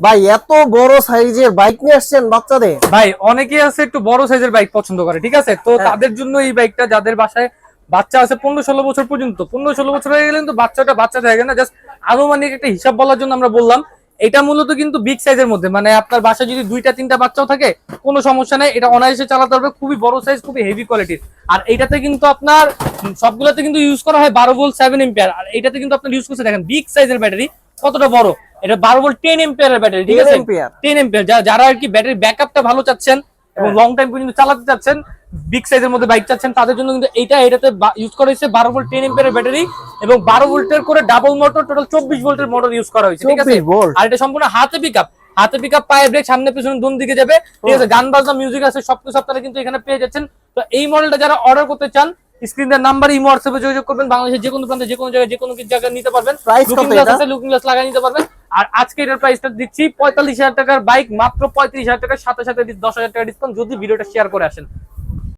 ভাই এত বড় সাইজের বাইক নিয়ে আসছেন বাচ্চাদের? ভাই অনেকে আছে একটু বড় সাইজের বাইক পছন্দ করে ঠিক আছে? তো হ্যাঁ। তাদের জন্য এই বাইকটা যাদের বাসায় বাচ্চা আছে পনেরো ষোলো বছর পর্যন্ত পনেরো ষোলো বছর হয়ে গেলে কিন্তু বাচ্চাটা বাচ্চা থাকে না জাস্ট আনুমানিক একটা হিসাব বলার জন্য আমরা বললাম। এটা মূলত কিন্তু বিগ সাইজের মধ্যে মানে আপনার বাসায় যদি দুইটা তিনটা বাচ্চাও থাকে কোনো সমস্যা নেই। এটা অনায়াসে চালাতে পারবে খুবই বড় সাইজ খুবই হেভি কোয়ালিটির আর এটাতে কিন্তু আপনার সবগুলোতে কিন্তু ইউজ করা হয় বারো ভোল্ট সেভেন এম্পিয়ার আর এটাতে কিন্তু আপনার ইউজ করছে দেখেন বিগ সাইজের ব্যাটারি কতটা বড়? এটা বারো ভোল্ট টেন এম্পিয়ারের ব্যাটারি ঠিক আছে। টেন এম্পিয়ার যারা আর কি ব্যাটারি ব্যাকআপটা ভালো চাচ্ছেন এবং। লং টাইম পর্যন্ত চালাতে চাচ্ছেন বিগ সাইজের মধ্যে বাইক চাচ্ছেন তাদের জন্য কিন্তু এটা এটাতে ইউজ করা হয়েছে বারো ভোল্ট টেন এম্পিয়ারের ব্যাটারি এবং বারো ভোল্টের করে ডাবল মোটর টোটাল চব্বিশ ভোল্টের মোটর ইউজ করা হয়েছে ঠিক আছে? 24 আর এটা সম্পূর্ণ হাতে পিকআপ হাতে পিকআপ পায়ে ব্রেক সামনে পিছনে দুন দিকে যাবে ঠিক আছে? গান বাজনা মিউজিক আছে সবকিছু আপনারা কিন্তু এখানে পেয়ে যাচ্ছেন। তো এই মডেলটা যারা অর্ডার করতে চান স্ক্রিনের নাম্বার ইমো হোয়াটসঅ্যাপে যোগাযোগ করবেন বাংলাদেশের যে কোনো প্রান্তে যে কোনো জায়গায় যে কোনো কিছু জায়গায় নিতে পারবেন। লুকিং গ্লাস আছে লুকিং গ্লাস লাগিয়ে নিতে পারবেন। আর আজকে এটার প্রাইসটা দিচ্ছি পঁয়তাল্লিশ হাজার টাকার বাইক মাত্র পঁয়ত্রিশ হাজার টাকার সাথে সাথে দশ হাজার টাকা ডিসকাউন্ট যদি ভিডিওটা শেয়ার করে আসেন।